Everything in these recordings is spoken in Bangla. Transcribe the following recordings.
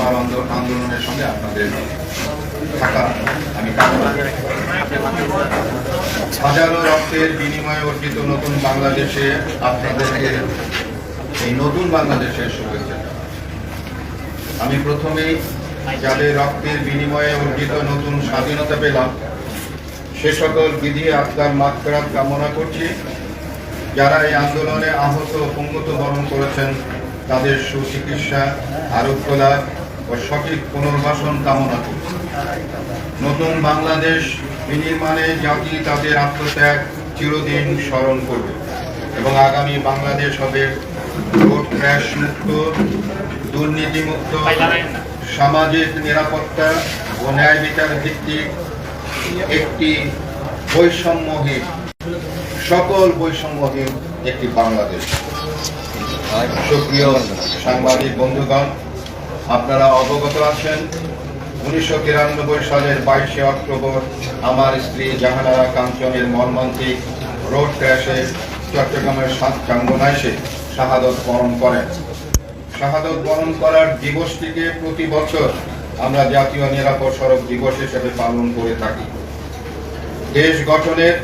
আমার আন্দোলনের সঙ্গে আপনাদের থাকা আমি হাজারো রক্তের বিনিময়ে অর্জিত নতুন বাংলাদেশে আপনাদেরকে, এই নতুন বাংলাদেশের শুভেচ্ছা আমি প্রথমেই যাদের রক্তের বিনিময়ে অর্জিত নতুন স্বাধীনতা পেলাম, সে সকল বিধি আত্মার মাত্রাত কামনা করছি। যারা এই আন্দোলনে আহত পঙ্গত বরণ করেছেন, তাদের সুচিকিৎসা, আরোগ্য লাভ ও সঠিক পুনর্বাসন কামনা করছি। নতুন বাংলাদেশ বিনির্মাণে জাতি তাদের আত্মত্যাগ চিরদিন স্মরণ করবে এবং আগামী বাংলাদেশ হবে রোড ক্র্যাশ মুক্ত, দুর্নীতিমুক্ত, সামাজিক নিরাপত্তা ও ন্যায় বিচার ভিত্তিক একটি বৈষম্যহীন, সকল বৈষম্যহীন একটি বাংলাদেশ। সুপ্রিয় সাংবাদিক বন্ধুগণ আপনারা অবগত আছেন, উনিশশো তিরানব্বই সালের বাইশে অক্টোবর আমার স্ত্রী জাহানারা কাঞ্চনের মর্মান্তিক রোড ক্র্যাশে চট্টগ্রামের সাত এসে শাহাদত বরণ করেন। শাহাদত বরণ করার দিবসটিকে প্রতি বছর আমরা জাতীয় নিরাপদ সড়ক দিবস হিসেবে পালন করে থাকি। দেশ গঠনের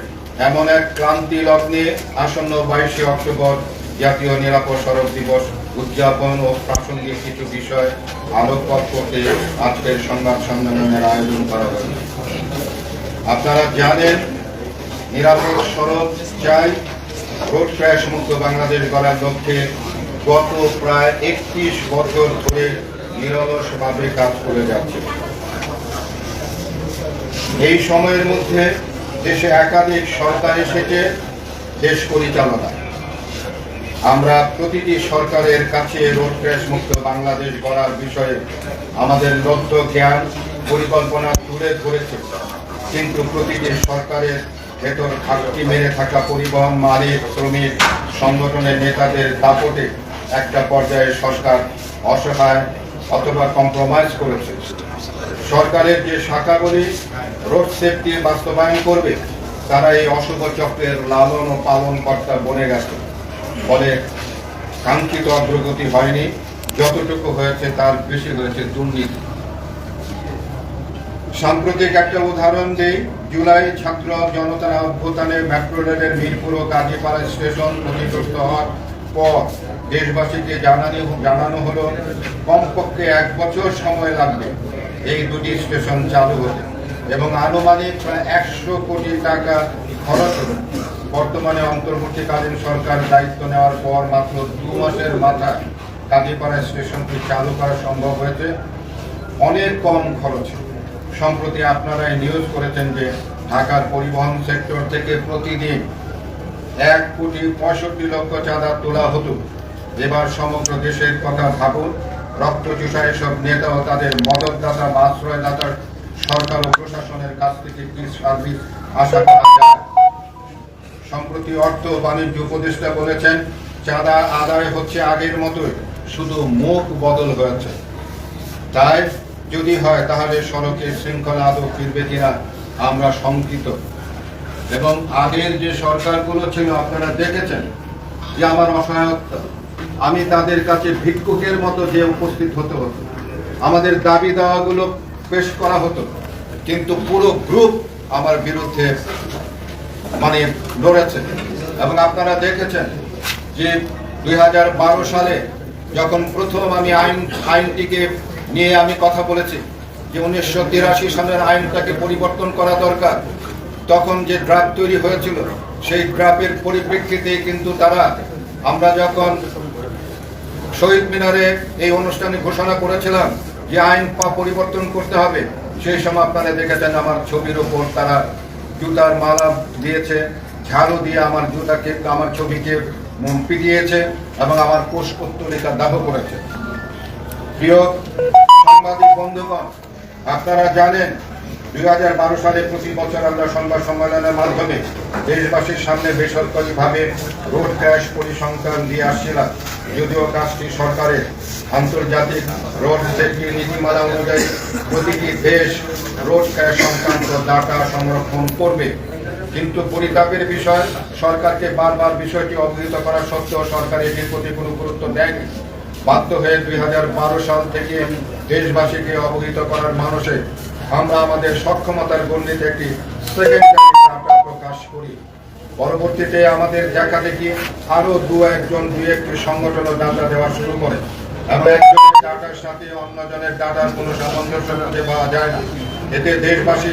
এমন এক ক্রান্তি লগ্নে আসন্ন বাইশে অক্টোবর জাতীয় নিরাপদ সড়ক দিবস উদযাপন ও প্রাসঙ্গিক কিছু বিষয় আলোকপাত করতে আজকের সংবাদ সম্মেলনের আয়োজন করা হয়েছে আপনারা জানেন, নিরাপদ সড়ক চাই রোড ক্র্যাশ মুক্ত বাংলাদেশ গড়ার লক্ষ্যে গত প্রায় একত্রিশ বছর ধরে নিরলসভাবে কাজ করে যাচ্ছে। এই সময়ের মধ্যে দেশে একাধিক সরকার এসেছে দেশ পরিচালনা আমরা প্রতিটি সরকারের কাছে রোড ক্র্যাশ মুক্ত বাংলাদেশ গড়ার বিষয়ে আমাদের লক্ষ্য জ্ঞান, পরিকল্পনা তুলে ধরেছে। কিন্তু প্রতিটি সরকারের ভেতর ঘাটতি মেরে থাকা পরিবহন মালিক, শ্রমিক, সংগঠনের নেতাদের দাপটে একটা পর্যায়ে সরকার অসহায় অথবা কম্প্রোমাইজ করেছে। সরকারের যে শাখাগুলি রোড সেফটি বাস্তবায়ন করবে, তারা এই অশুভ চক্রের লালন ও পালন কর্তা বনে গেছে। ফলে কাঙ্ক্ষিত অগ্রগতি হয়নি। যতটুকু হয়েছে তার বেশি হয়েছে দুর্নীতি। সাম্প্রতিক একটা উদাহরণ দেই। জুলাই ছাত্র জনতার অভ্যুত্থানে মেট্রো রেলের মিরপুর ও কাজীপাড়া স্টেশন ক্ষতিগ্রস্ত হওয়ার পর দেশবাসীকে জানানো জানানো হলো, কমপক্ষে এক বছর সময় লাগবে এই দুটি স্টেশন চালু হতে এবং আনুমানিক প্রায় একশো কোটি টাকা খরচ হবে। বর্তমানে অন্তর্বর্তীকালীন সরকার দায়িত্ব নেওয়ার পর মাত্র দু মাসের মাথায় কাজীপাড়া স্টেশনটি চালু করা সম্ভব হয়েছে। অনেক কম খরচে। সম্প্রতি আপনারা নিউজ করেছেন যে ঢাকার পরিবহন সেক্টর থেকে প্রতিদিন এক কোটি পঁয়ষট্টি লক্ষ চাঁদা তোলা হতো। এবার সমগ্র দেশের কথা ভাবুন, রক্তচোষা এসব নেতা ও তাদের মদতদাতা বা আশ্রয়দাতার সরকার ও প্রশাসনের কাছ থেকে কি সার্ভিস আশা করা যায়? সম্প্রতি অর্থ বাণিজ্য উপদেষ্টা বলেছেন, চাঁদা আদায় হচ্ছে আগের মতোই, শুধু মুখ বদল হয়েছে। তাই যদি হয় তাহলে সড়কের শৃঙ্খলা আদৌ ফিরবে কিনা আমরা শঙ্কিত। এবং আগের যে সরকারগুলো ছিল, আপনারা দেখেছেন যে আমার অসহায়তা আমি তাদের কাছে ভিক্ষুকের মতো যে উপস্থিত হতে হতো। আমাদের দাবি দাওয়াগুলো পেশ করা হতো, কিন্তু পুরো গ্রুপ আমার বিরুদ্ধে মানে লড়েছে এবং আপনারা দেখেছেন যে দুই হাজার বারো সালে যখন প্রথম আমি আইন, আইনটিকে নিয়ে আমি কথা বলেছি, যে উনিশশো তিরাশি সালের আইনটাকে পরিবর্তন করা দরকার, তখন যে ড্রাফ তৈরি হয়েছিল, সেই ড্রাফের পরিপ্রেক্ষিতে কিন্তু তারা আমরা যখন শহীদ মিনারে এই অনুষ্ঠানে ঘোষণা করেছিলাম যে আইন পরিবর্তন করতে হবে, সেই সময় আপনারা দেখেছেন আমার ছবির ওপর তারা জুতার মালা দিয়েছে, ঝাড়ু দিয়ে আমার জুতাকে, আমার ছবিকে পিটিয়েছে এবং আমার কোষপত্তলিকা দাহ করেছে। প্রিয় সাংবাদিক বন্ধুগণ, আপনারা জানেন, দুই সালে প্রতি বছর আমরা সংবাদ সম্মেলনের মাধ্যমে দেশবাসীর সামনে বেসরকারিভাবে রোড ক্র্যাশ পরিসংখ্যান দিয়ে আসছিলাম। যদিও কাজটি সরকারের আন্তর্জাতিক রোড সেফটি নীতিমালা অনুযায়ী প্রতিটি দেশ রোড ক্র্যাশ সংক্রান্ত ডাটা সংরক্ষণ করবে। কিন্তু পরিতাপের বিষয়, সরকারকে বারবার বিষয়টি অবহিত করা সত্ত্বেও সরকার এটির প্রতি কোনো গুরুত্ব দেয়নি। বাধ্য হয়ে দুই সাল থেকে দেশবাসীকে অবহিত করার মানুষে আমরা আমাদের সক্ষমতার গণ্ডিতে একটি প্রকাশ করি। পরবর্তীতে আমাদের দেখা দেখি আরও দু একজন, দু একটি সংগঠনও ডাটা দেওয়া শুরু করে। আমরা একজনের ডাটার সাথে অন্যজনের ডাটার কোনো সামঞ্জস্য খুঁজে পাওয়া যায় না। এতে দেশবাসী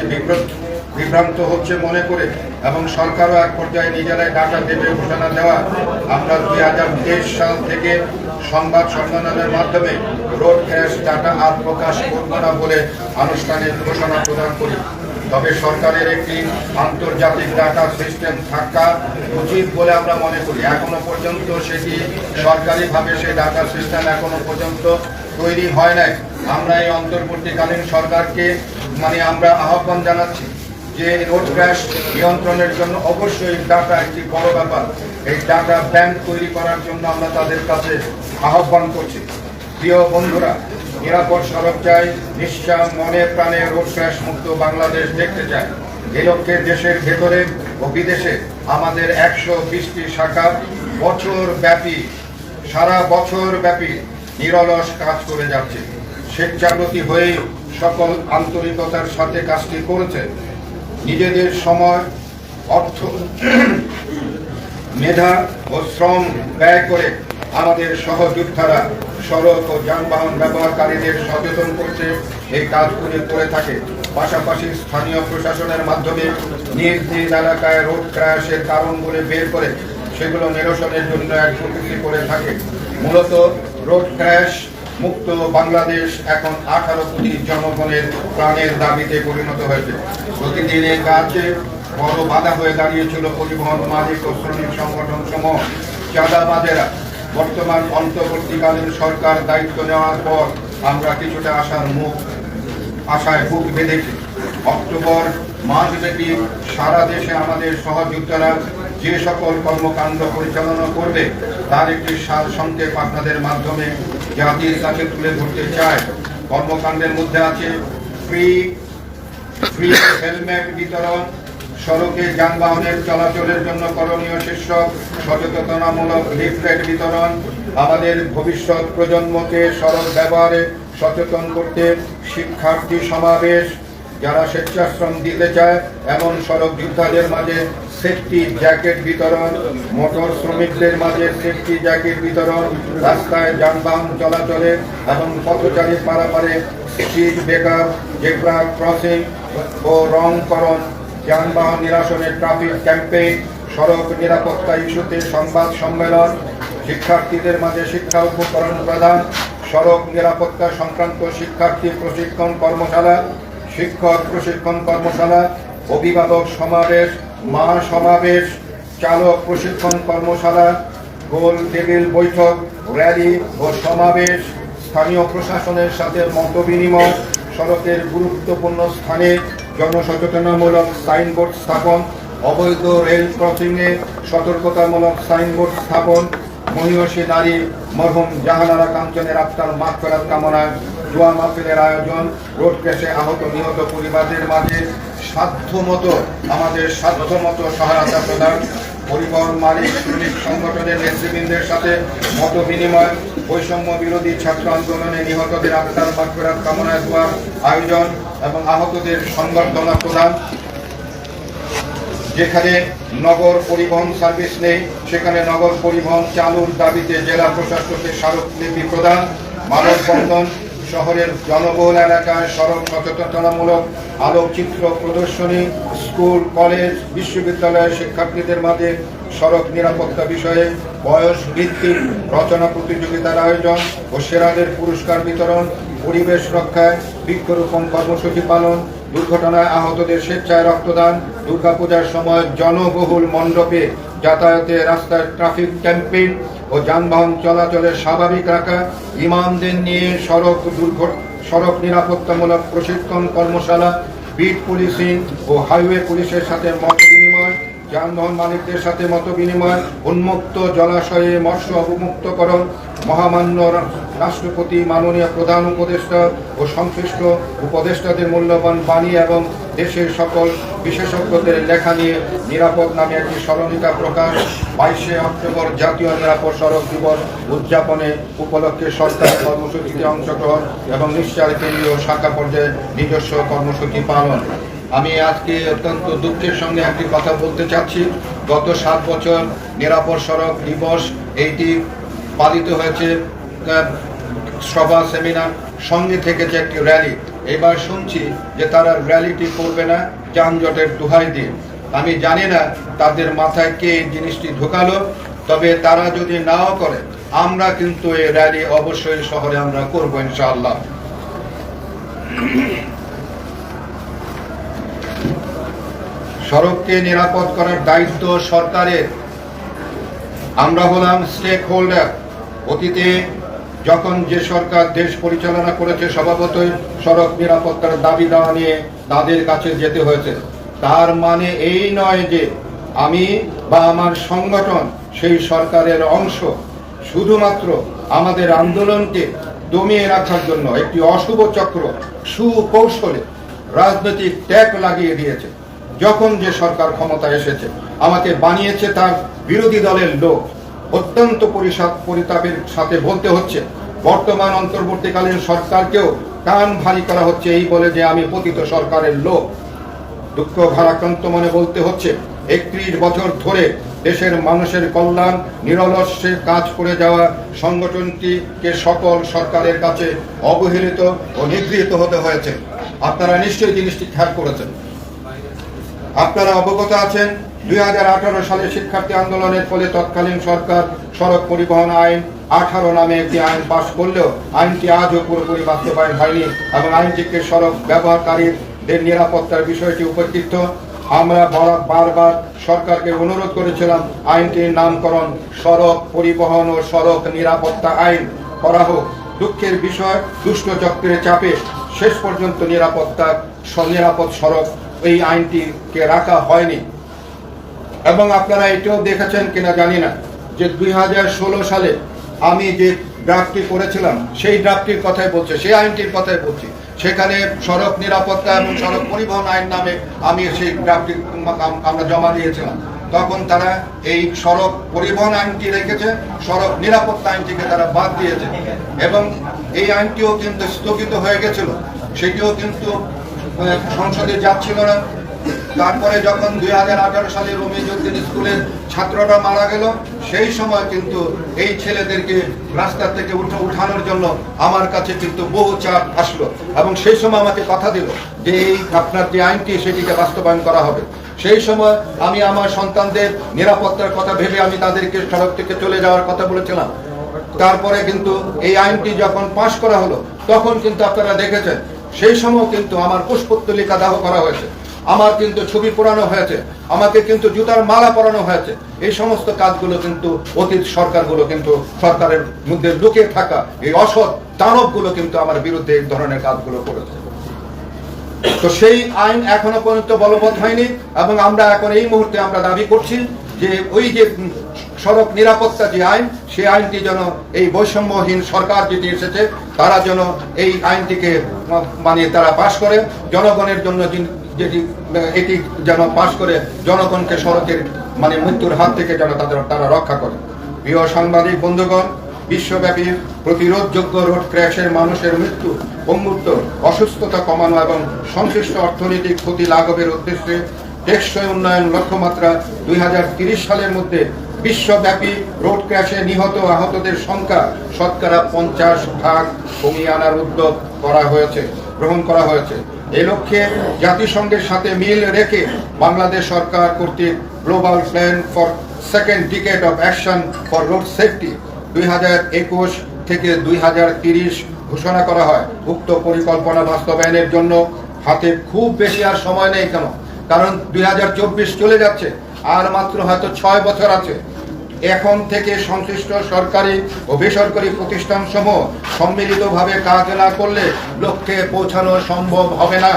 বিভ্রান্ত হচ্ছে মনে করে এবং সরকারও এক পর্যায়ে নিজেরাই ডাটা দেবে ঘোষণা দেওয়া। আমরা দুই হাজার তেইশ সাল থেকে সংবাদ সম্মেলনের মাধ্যমে রোড ক্যাশ ডাটা আর প্রকাশ করব না বলে আনুষ্ঠানিক ঘোষণা প্রদান করি। তবে সরকারের একটি আন্তর্জাতিক ডাটা সিস্টেম থাকা উচিত বলে আমরা মনে করি। এখনও পর্যন্ত সেটি সরকারিভাবে সেই ডাটা সিস্টেম এখনও পর্যন্ত তৈরি হয় নাই। আমরা এই অন্তর্বর্তীকালীন সরকারকে মানে আমরা আহ্বান জানাচ্ছি যে রোড ক্র্যাশ নিয়ন্ত্রণের জন্য অবশ্যই ডাটা একটি বড় ব্যাপার। এই ডাটা ব্যাংক তৈরি করার জন্য আমরা তাদের কাছে আহ্বান করছি। প্রিয় বন্ধুরা, নিরাপদ সড়ক চাই নিশ্চয় মনে প্রাণে রোড ক্র্যাশ মুক্ত বাংলাদেশ দেখতে চাই। এই লক্ষ্যে দেশের ভেতরে ও বিদেশে আমাদের একশো বিশটি শাখা বছর ব্যাপী সারা বছর ব্যাপী নিরলস কাজ করে যাচ্ছে। স্বেচ্ছাব্রতী হয়ে সকল আন্তরিকতার সাথে কাজটি করেছে নিজেদের সময়, অর্থ, মেধা ও শ্রম ব্যয় করে আমাদের সহযোদ্ধারা সড়ক ও যানবাহন ব্যবহারকারীদের সচেতন করতে এই কাজগুলি করে থাকে। পাশাপাশি স্থানীয় প্রশাসনের মাধ্যমে নিজ নিজ এলাকায় রোড ক্র্যাশের কারণগুলি বের করে সেগুলো নিরসনের জন্য অ্যাডভোকেসি করে থাকে। মূলত রোড ক্র্যাশ মুক্ত বাংলাদেশ এখন আঠারো কোটি জনগণের প্রাণের দাবিতে পরিণত হয়েছে। প্রতিদিন এই বড় বাধা হয়ে দাঁড়িয়েছিল পরিবহন মালিক ও শ্রমিক সংগঠন সমূহ চাঁদাবাজেরা বর্তমান অন্তর্বর্তীকালীন সরকার দায়িত্ব নেওয়ার পর আমরা কিছুটা আশার মুখ, আশায় বুক বেঁধেছি। অক্টোবর মাসব্যাপী সারা দেশে আমাদের সহযোগিতারা যে সকল কর্মকাণ্ড পরিচালনা করবে, তার একটি সার সংক্ষেপ আপনাদের মাধ্যমে জাতির কাছে তুলে ধরতে চায়। কর্মকাণ্ডের মধ্যে আছে ফ্রি ফ্রি হেলমেট বিতরণ, সড়কে যানবাহনের চলাচলের জন্য করণীয় শীর্ষক সচেতনামূলক লিফলেট বিতরণ, আমাদের ভবিষ্যৎ প্রজন্মকে সড়ক ব্যবহারে সচেতন করতে শিক্ষার্থী সমাবেশ যারা স্বেচ্ছাশ্রম দিতে চায়, এমন সড়ক যোদ্ধাদের মাঝে সেফটি জ্যাকেট বিতরণ মোটর শ্রমিকদের মাঝে সেফটি জ্যাকেট বিতরণ, রাস্তায় যানবাহন চলাচলে এবং পথচারী পারাপারে স্পিড ব্রেকার জেব্রা ক্রসিং ও রংকরণ, যানবাহন নিরাসনের ট্রাফিক ক্যাম্পেইন সড়ক নিরাপত্তা ইস্যুতে সংবাদ সম্মেলন, শিক্ষার্থীদের মাঝে শিক্ষা উপকরণ প্রদান, সড়ক নিরাপত্তা সংক্রান্ত শিক্ষার্থী প্রশিক্ষণ কর্মশালা শিক্ষক, প্রশিক্ষণ কর্মশালা, অভিভাবক সমাবেশ, মা সমাবেশ, চালক প্রশিক্ষণ কর্মশালা, গোল টেবিল বৈঠক, র্যালি ও সমাবেশ, স্থানীয় প্রশাসনের সাথে মত বিনিময়, সড়কের গুরুত্বপূর্ণ স্থানে জনসচেতনামূলক সাইনবোর্ড স্থাপন, অবৈধ রেল ক্রসিংয়ে সতর্কতামূলক সাইনবোর্ড স্থাপন মহিষী নারী মরহুম জাহানারা কাঞ্চনের আত্মার মাঠ কামনায় দোয়া মাহফিলের আয়োজন, রোড ক্রেশে আহত, নিহত পরিবারদের মাঝে সাধ্যমতো, আমাদের সাধ্যমতো সহায়তা প্রদান। পরিবহন মালিক, শ্রমিক সংগঠনের নেতৃবৃন্দের সাথে মত বিনিময়, বৈষম্য বিরোধী ছাত্র আন্দোলনে নিহতদের আত্মার মাগফিরাত কামনায় দোয়ার আয়োজন এবং আহতদের সংবর্ধনা প্রদান। যেখানে নগর পরিবহন সার্ভিস নেই, সেখানে নগর পরিবহন চালুর দাবিতে জেলা প্রশাসকের স্মারকলিপি প্রদান। মানববন্ধন শহরের জনবহুল এলাকায় সড়ক সচেতনতামূলক আলোকচিত্র প্রদর্শনী, স্কুল, কলেজ, বিশ্ববিদ্যালয়ের শিক্ষার্থীদের মাঝে সড়ক নিরাপত্তা বিষয়ে বয়স ভিত্তিক রচনা প্রতিযোগিতার আয়োজন ও সেরাদের পুরস্কার বিতরণ, পরিবেশ রক্ষায় বৃক্ষরোপণ কর্মসূচি পালন, দুর্ঘটনায় আহতদের স্বেচ্ছায় রক্তদান, দুর্গাপূজার সময় জনবহুল মণ্ডপে যাতায়াতে রাস্তায় ট্রাফিক ক্যাম্পেইন ও যানবাহন চলাচলের স্বাভাবিক রাখা, ইমামদের নিয়ে সড়ক সড়ক নিরাপত্তামূলক প্রশিক্ষণ কর্মশালা, বিট পুলিশিং ও হাইওয়ে পুলিশের সাথে মত বিনিময়, যানবাহন মালিকদের সাথে মত বিনিময়, উন্মুক্ত জলাশয়ে মৎস্য অবমুক্তকরণ, মহামান্য রাষ্ট্রপতি মাননীয় প্রধান উপদেষ্টা ও সংশ্লিষ্ট উপদেষ্টাদের মূল্যবান বাণী এবং দেশের সকল বিশেষজ্ঞদের লেখা নিয়ে নিরাপদ নামে একটি স্মরণিকা প্রকাশ। বাইশে অক্টোবর জাতীয় নিরাপদ সড়ক দিবস উদযাপনে উপলক্ষে সরকারি কর্মসূচিতে অংশগ্রহণ এবং নিশ্চয় কেন্দ্রীয় শাখা পর্যায়ে নিজস্ব কর্মসূচি পালন। আমি আজকে অত্যন্ত দুঃখের সঙ্গে একটি কথা বলতে চাচ্ছি। গত সাত বছর নিরাপদ সড়ক দিবস, এইটি পালিত হয়েছে সভা, সেমিনার, সঙ্গে থেকেছে একটি র্যালি। এবার শুনছি যে তারা র্যালিটি করবে না যানজটের দোহাই দিয়ে। আমি জানি না তাদের মাথায় কে জিনিসটি ঢোকালো, তবে তারা যদি নাও করে, আমরা কিন্তু এই র্যালি অবশ্যই শহরে আমরা করব ইনশাআল্লাহ। সড়ককে নিরাপদ করার দায়িত্ব সরকারের। আমরা হলাম স্টেক হোল্ডার অতীতে যখন যে সরকার দেশ পরিচালনা করেছে স্বভাবতই সড়ক নিরাপত্তার দাবি দেওয়া নিয়ে তাদের কাছে যেতে হয়েছে। তার মানে এই নয় যে আমি বা আমার সংগঠন সেই সরকারের অংশ। শুধুমাত্র আমাদের আন্দোলনকে দমিয়ে রাখার জন্য একটি অশুভ চক্র, সুকৌশলে রাজনৈতিক ট্যাগ লাগিয়ে দিয়েছে। যখন যে সরকার ক্ষমতা এসেছে, আমাকে বানিয়েছে তার বিরোধী দলের লোক। অত্যন্ত পরিতাপের সাথে বলতে হচ্ছে, বর্তমান অন্তর্বর্তীকালীন সরকারকেও কান ভারী করা হচ্ছে এই বলে যে আমি পতিত সরকারের লোক। দুঃখ ভারাক্রান্ত মনে বলতে হচ্ছে, একত্রিশ বছর ধরে দেশের মানুষের কল্যাণ নিরলস্যে কাজ করে যাওয়া সংগঠনটিকে সকল সরকারের কাছে অবহেলিত ও নিগৃহীত হতে হয়েছে। আপনারা নিশ্চয়ই জিনিসটি খেয়াল করেছেন। আপনারা অবগত আছেন দুই হাজার আঠারো সালে শিক্ষার্থী আন্দোলনের ফলে তৎকালীন সরকার সড়ক পরিবহন আইন আঠারো নামে একটি আইন পাশ করলেও আইনটি আজও পুরোপুরি বাস্তবায়ন হয়নি এবং আইনটিকে সড়ক ব্যবহারকারীদের নিরাপত্তার বিষয়টি উপেক্ষিত আমরা বারবার সরকারকে অনুরোধ করেছিলাম আইনটির নামকরণ সড়ক পরিবহন ও সড়ক নিরাপত্তা আইন করা হোক। দুঃখের বিষয়, দুষ্ট চক্রের চাপে শেষ পর্যন্ত নিরাপত্তা, নিরাপদ সড়ক এই আইনটিকে রাখা হয়নি। এবং আপনারা এটাও দেখেছেন কিনা জানি না যে দুই হাজার ষোলো সালে আমি যে ড্রাফটটি করেছিলাম সেই ড্রাফটির কথাই বলছে সেই আইনটির কথাই বলছি। সেখানে সড়ক নিরাপত্তা এবং সড়ক পরিবহন আইন নামে আমি সেই ড্রাফটি আমরা জমা দিয়েছিলাম। তখন তারা এই সড়ক পরিবহন আইনটি রেখেছে সড়ক নিরাপত্তা আইনটিকে তারা বাদ দিয়েছে। এবং এই আইনটিও কিন্তু স্থগিত হয়ে গেছিল। সেটিও কিন্তু আহ, সংসদে যাচ্ছিল না। তারপরে যখন দুই হাজার আঠারো সালে রমিজুদ্দিন স্কুলের ছাত্ররা মারা গেল, সেই সময় কিন্তু এই ছেলেদেরকে রাস্তা থেকে উঠে উঠানোর জন্য আমার কাছে কিন্তু বহু চাপ আসলো এবং সেই সময় আমাকে কথা দিল যে এই আপনার যে আইনটি, সেটিকে বাস্তবায়ন করা হবে। সেই সময় আমি আমার সন্তানদের নিরাপত্তার কথা ভেবে আমি তাদেরকে সড়ক থেকে চলে যাওয়ার কথা বলেছিলাম। তারপরে কিন্তু এই আইনটি যখন পাশ করা হলো, তখন কিন্তু আপনারা দেখেছেন, সেই সময় কিন্তু আমার পুষ্পত্তলিকা দাহ করা হয়েছে। আমার কিন্তু ছবি পোড়ানো হয়েছে, আমাকে কিন্তু জুতার মালা পরানো হয়েছে। এই সমস্ত কাজগুলো কিন্তু অতীত সরকারগুলো কিন্তু সরকারের মধ্যে লুকিয়ে থাকা এই অসৎ দানবগুলো কিন্তু আমার বিরুদ্ধে এই ধরনের কাজগুলো করেছে। তো সেই আইন এখনও পর্যন্ত বলবৎ হয়নি এবং আমরা এখন এই মুহূর্তে আমরা দাবি করছি যে ওই যে সড়ক নিরাপত্তা যে আইন, সেই আইনটি যেন এই বৈষম্যহীন সরকার যেটি এসেছে, তারা যেন এই আইনটিকে মানে তারা পাশ করে। জনগণের জন্য যেটি এটি যেন পাশ করে জনগণকে সড়কের মানে মৃত্যুর হাত থেকে যেন তাদের, তারা রক্ষা করে। প্রিয় সাংবাদিক, বন্ধুগণ, বিশ্বব্যাপী প্রতিরোধযোগ্য রোড ক্র্যাশের মানুষের মৃত্যু পঙ্গুত্ব অসুস্থতা কমানো এবং সংশ্লিষ্ট অর্থনৈতিক ক্ষতি লাঘবের উদ্দেশ্যে টেকসই উন্নয়ন লক্ষ্যমাত্রা দুই সালের মধ্যে বিশ্বব্যাপী রোড ক্র্যাশে নিহত আহতদের সংখ্যা শতকরা পঞ্চাশ ভাগ কমিয়ে আনার উদ্যোগ করা হয়েছে, গ্রহণ করা হয়েছে। এ লক্ষ্যে জাতিসংঘের সাথে মিল রেখে বাংলাদেশ সরকার কর্তৃক global plan for second decade of action for road safety দুই হাজার একুশ থেকে দুই ঘোষণা করা হয়। উক্ত পরিকল্পনা বাস্তবায়নের জন্য হাতে খুব বেশি আর সময় নেই কেন? কারণ দুই হাজার চব্বিশ চলে যাচ্ছে। আর মাত্র হয়তো ছয় বছর আছে। এখন থেকে সংশ্লিষ্ট সরকারি ও বেসরকারি প্রতিষ্ঠান সমূহ সম্মিলিতভাবে কাজ না করলে লক্ষ্যে পৌঁছানো সম্ভব হবে না।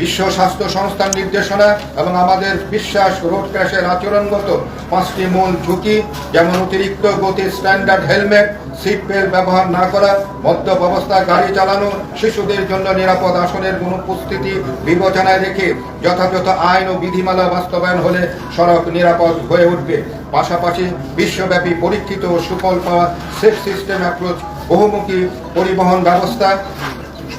বিশ্ব স্বাস্থ্য সংস্থার নির্দেশনা এবং আমাদের বিশ্বাস রোড ক্র্যাশের আচরণগত পাঁচটি মূল ঝুঁকি, যেমন অতিরিক্ত গতি স্ট্যান্ডার্ড হেলমেট সিট বেল্ট ব্যবহার না করা, মদ্যপ অবস্থায় গাড়ি চালানো, শিশুদের জন্য নিরাপদ আসনের অনুপস্থিতি বিবেচনায় রেখে যথাযথ আইন ও বিধিমালা বাস্তবায়ন হলে সড়ক নিরাপদ হয়ে উঠবে। পাশাপাশি বিশ্বব্যাপী পরীক্ষিত ও সুফল পাওয়া সেফ সিস্টেম অ্যাপ্রোচ বহুমুখী পরিবহন ব্যবস্থা,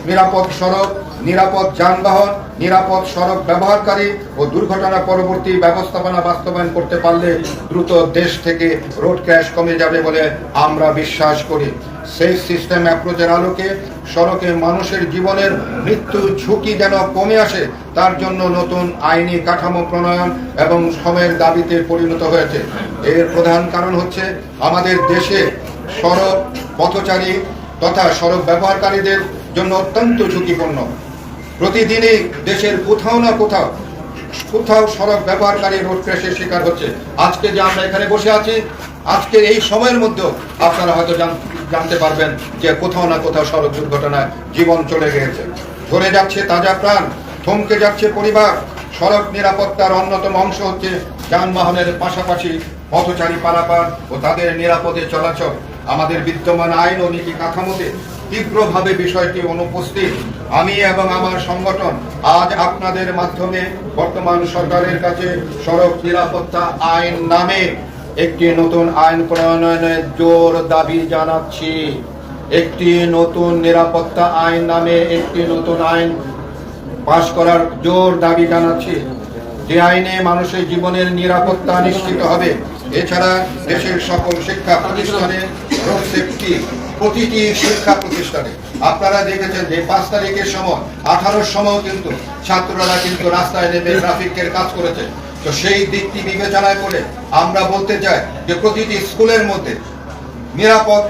নিরাপদ সড়ক নিরাপদ যানবাহন, নিরাপদ সড়ক ব্যবহারকারী ও দুর্ঘটনা পরবর্তী ব্যবস্থাপনা বাস্তবায়ন করতে পারলে দ্রুত দেশ থেকে রোড ক্র্যাশ কমে যাবে বলে আমরা বিশ্বাস করি। সেই সিস্টেম অ্যাপ্রোচের আলোকে সড়কে মানুষের জীবনের মৃত্যু ঝুঁকি যেন কমে আসে, তার জন্য নতুন আইনি কাঠামো প্রণয়ন এবং সময়ের দাবিতে পরিণত হয়েছে। এর প্রধান কারণ হচ্ছে আমাদের দেশে সড়ক পথচারী তথা সড়ক ব্যবহারকারীদের জন্য অত্যন্ত ঝুঁকিপূর্ণ। প্রতিদিনই দেশের কোথাও না কোথাও কোথাও সড়ক ব্যবহারকারী রোড ক্র্যাশের শিকার হচ্ছে। আজকে যে আমরা এখানে বসে আছি আজকের এই সময়ের মধ্যেও আপনারা হয়তো জান- জানতে পারবেন যে কোথাও না কোথাও সড়ক দুর্ঘটনায় জীবন চলে গিয়েছে। ঝরে যাচ্ছে তাজা প্রাণ, থমকে যাচ্ছে পরিবার, সড়ক নিরাপত্তার অন্যতম অংশ হচ্ছে যানবাহনের পাশাপাশি পথচারী পারাপার ও তাদের নিরাপদে চলাচল। আমাদের বিদ্যমান আইন ও নীতি কাঠামোতে তীব্রভাবে বিষয়টি অনুপস্থিত। আমি এবং আমার সংগঠন আজ আপনাদের মাধ্যমে বর্তমান সরকারের কাছে সড়ক নিরাপত্তা আইন নামে একটি নতুন আইন প্রণয়নের জোর দাবি জানাচ্ছি। একটি নতুন নিরাপত্তা আইন নামে একটি নতুন আইন পাশ করার জোর দাবি জানাচ্ছি। যে আইনে মানুষের জীবনের নিরাপত্তা নিশ্চিত হবে, এছাড়া দেশের সকল শিক্ষা প্রতিষ্ঠানে রোড সেফটি প্রতিটি শিক্ষা প্রতিষ্ঠানে। আপনারা দেখেছেন যে পাঁচ তারিখের সময়, আঠারোর সময় কিন্তু ছাত্ররা কিন্তু রাস্তায় নেমে ট্রাফিকের কাজ করেছে। তো সেই দিকটি বিবেচনায় করে আমরা বলতে চাই যে প্রতিটি স্কুলের মধ্যে নিরাপদ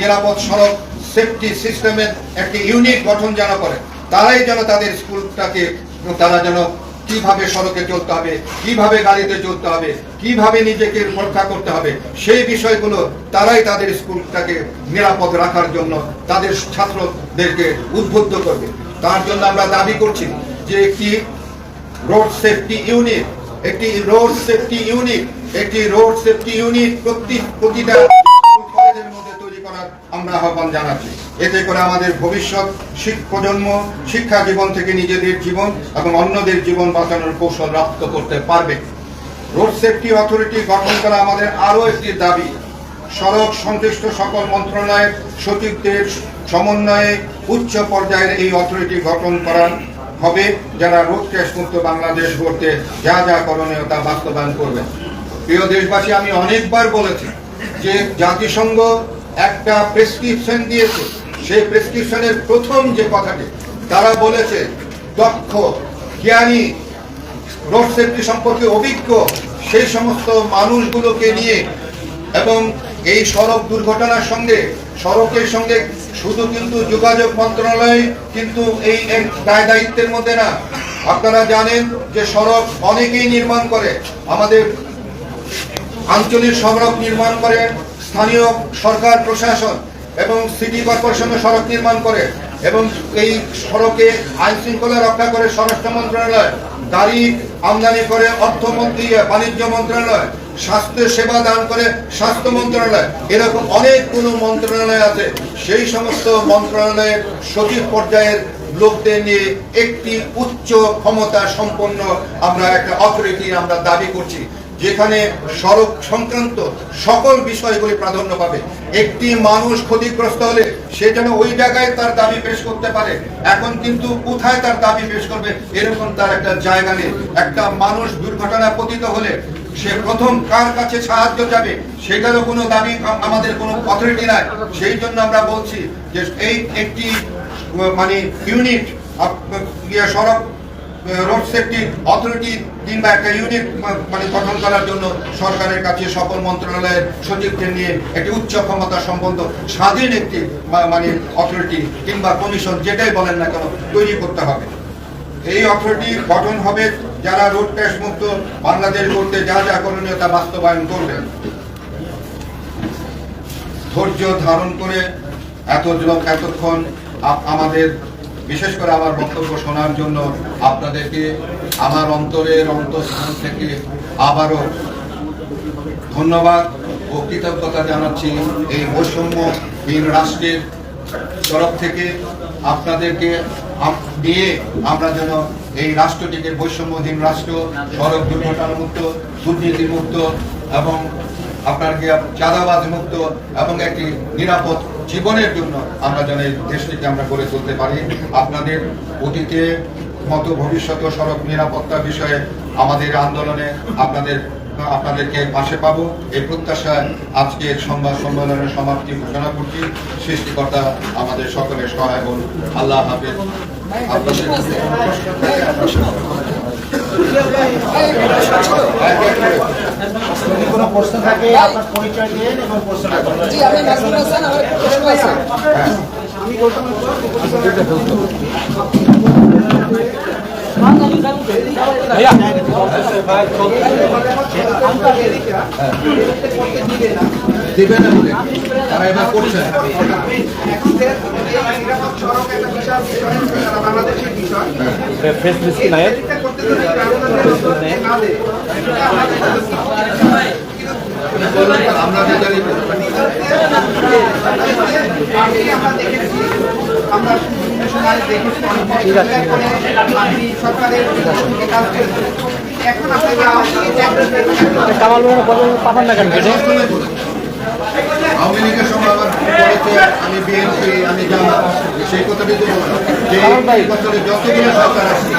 নিরাপদ সড়ক সেফটি সিস্টেমের একটি ইউনিট গঠন যেন করে, তারাই যেন তাদের স্কুলটাকে, তারা যেন কীভাবে সড়কে চলতে হবে, কীভাবে গাড়িতে চলতে হবে, কীভাবে নিজেকে রক্ষা করতে হবে, সেই বিষয়গুলো তারাই তাদের স্কুলটাকে নিরাপদ রাখার জন্য তাদের ছাত্রদেরকে উদ্বুদ্ধ করবে। তার জন্য আমরা দাবি করছি যে একটি রোড সেফটি ইউনিট একটি রোড সেফটি ইউনিট একটি রোড সেফটি ইউনিট প্রতি প্রতিটা কলেজের মধ্যে তৈরি করার আমরা আহ্বান জানাচ্ছি। এতে করে আমাদের ভবিষ্যৎ প্রজন্ম, শিক্ষা জীবন থেকে নিজেদের জীবন এবং অন্যদের জীবন বাঁচানোর কৌশল রপ্ত করতে পারবে। রোড সেফটি অথরিটি গঠন করা আমাদের আরও একটি দাবি। সড়ক সংশ্লিষ্ট সকল মন্ত্রণালয়ের সচিবদের সমন্বয়ে উচ্চ পর্যায়ের এই অথরিটি গঠন করা হবে, যারা রোড ক্র্যাশ মুক্ত বাংলাদেশ গড়তে যা যা করণীয় তা বাস্তবায়ন করবে। প্রিয় দেশবাসী, আমি অনেকবার বলেছি যে জাতিসংঘ একটা প্রেসক্রিপশন দিয়েছে। সেই প্রেসক্রিপশনের প্রথম যে কথাটি, তারা বলেছে, দক্ষ, জ্ঞানী, রোড সেফটি সম্পর্কে অভিজ্ঞ, সেই সমস্ত মানুষগুলোকে নিয়ে এবং এই সড়ক দুর্ঘটনার সঙ্গে, সড়কের সঙ্গে শুধু কিন্তু যোগাযোগ মন্ত্রণালয় কিন্তু এই দায় দায়িত্বের মধ্যে না। আপনারা জানেন যে সড়ক অনেকেই নির্মাণ করে, আমাদের আঞ্চলিক সড়ক নির্মাণ করে, স্থানীয় সরকার, প্রশাসন এবং সিটি কর্পোরেশনের সড়ক নির্মাণ করে এবং এই সড়কে আইন শৃঙ্খলা রক্ষা করে স্বরাষ্ট্র মন্ত্রণালয়, গাড়ি আমদানি করে অর্থমন্ত্রী, বাণিজ্য মন্ত্রণালয়, স্বাস্থ্য সেবা দান করে স্বাস্থ্য মন্ত্রণালয়, এরকম অনেকগুলো মন্ত্রণালয় আছে। সেই সমস্ত মন্ত্রণালয়ের সচিব পর্যায়ের লোকদের নিয়ে একটি উচ্চ ক্ষমতা সম্পন্ন আমরা একটা অথরিটি আমরা দাবি করছি। যেখানে সড়ক সংক্রান্ত সকল বিষয়গুলি প্রাধান্য পাবে। একটি মানুষ ক্ষতিগ্রস্ত হলে সে যেন ওই জায়গায় তার দাবি পেশ করতে পারে। এখন কিন্তু কোথায় তার দাবি পেশ করবে, এরকম তার একটা জায়গা নেই। একটা মানুষ দুর্ঘটনা পতিত হলে সে প্রথম কার কাছে সাহায্য যাবে সেটারও কোনো দাবি আমাদের কোনো অথরিটি নাই। সেই জন্য আমরা বলছি যে এই একটি মানে ইউনিট ইয়ে সড়ক রোড সেফটি অথরিটি কিংবা একটা ইউনিট মানে গঠন করার জন্য সরকারের কাছে সকল মন্ত্রণালয়ের সচিবদের নিয়ে একটি উচ্চ ক্ষমতা সম্বন্ধ স্বাধীন একটি মানে অথরিটি কিংবা কমিশন যেটাই বলেন না কেন, তৈরি করতে হবে। এই অথরিটি গঠন হবে যারা রোড ট্যাক্স মুক্ত বাংলাদেশ করতে যা যা করণীয় তা বাস্তবায়ন করবেন। ধৈর্য ধারণ করে এত এতক্ষণ আমাদের বিশেষ করে আমার বক্তব্য শোনার জন্য আপনাদেরকে আমার অন্তরের অন্তঃস্থান থেকে আবারও ধন্যবাদ ও কৃতজ্ঞতা জানাচ্ছি এই বৈষম্যহীন রাষ্ট্রের তরফ থেকে আপনাদেরকে আপ- নিয়ে আমরা যেন এই রাষ্ট্রটিকে বৈষম্যহীন রাষ্ট্র, সড়ক দুর্ঘটনা মুক্ত, দুর্নীতি মুক্ত এবং আপনার কি চাঁদাবাজ মুক্ত এবং একটি নিরাপদ জীবনের জন্য আমরা যেন এই দেশটিকে আমরা গড়ে তুলতে পারি। আপনাদের অতীতে মতো ভবিষ্যতে সড়ক নিরাপত্তা বিষয়ে আমাদের আন্দোলনে আপনাদের, আপনাদেরকে পাশে পাবো। এই প্রত্যাশায় আজকের সংবাদ সম্মেলনের সমাপ্তি ঘোষণা করছি। সৃষ্টিকর্তা আমাদের সকলের সহায় হন আল্লাহ হাফেজ। আপনাদের যদি কোনো প্রশ্ন থাকে আপনার পরিচয় দিয়ে এবং প্রশ্ন হাসান আমার একটা প্রশ্ন আছে দেবে না বলে তারা এবার করছে ফেসবুক কি নাই আমরা যে আছে। কামাল পাঠান না কেন আওয়ামী লীগের সময় আবার আমি বিএনপি আমি জামাত সেই কথাটি তো বললাম যে বছরে যতগুলো সরকার আছে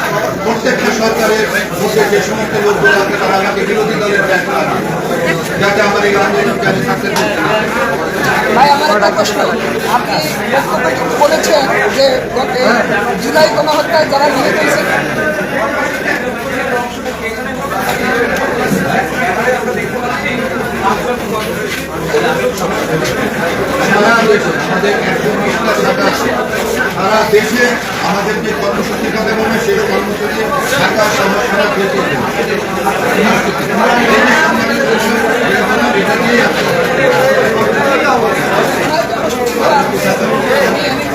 প্রত্যেকটা সরকারের মধ্যে যে সমস্ত লোকগুলো আছে তারা আমাকে বিরোধী দলের আছে যাতে আমার এই করতে পারি। ভাই আমার একটা প্রশ্ন আপনি বক্তব্যে বলেছেন যে জুলাই গণহত্যায় যারা নিহত হয়েছে আমাদের একশো বিশটা শাখা আছে সারা দেশে আমাদের যে কর্মসূচি কাজে বলবে সেই কর্মসূচি ঢাকা সমস্যা সারা দিয়েই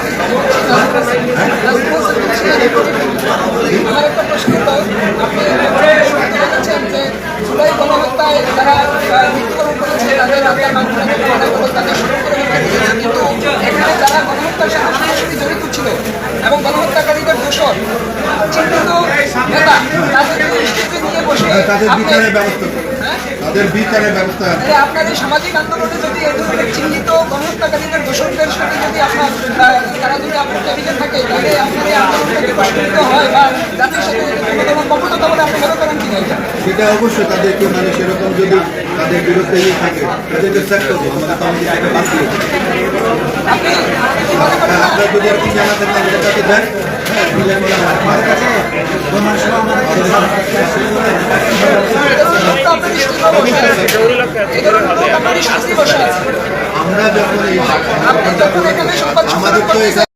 তাদের তাদের এবং গণহত্যাকারীদের দোষর চিহ্নিত নেতা তাদেরকে নিয়ে বসে তাদের বিচারের ব্যবস্থা? তাদের বিচারের ব্যবস্থা। এই সামাজিক আন্দোলনে যদি এই ধরনের চিহ্নিত গণহত্যাকারীদের দোষরদের সাথে যদি আপনার তারা যদি আপনার টেবিলে থাকে তাহলে আন্দোলন থেকে হয় বা জাতির সাথে কোনো আপনি মনে করেন সেটা অবশ্যই তাদেরকে মানে সেরকম যদি তাদের বিরুদ্ধে ইয়ে থাকে তাদেরকে স্যাক করব আমাদের কমিটি থেকে হ্যাঁ, আপনার যদি আপনি জানাতে তাদের কাছে দেন আমার যখন আমাদের তো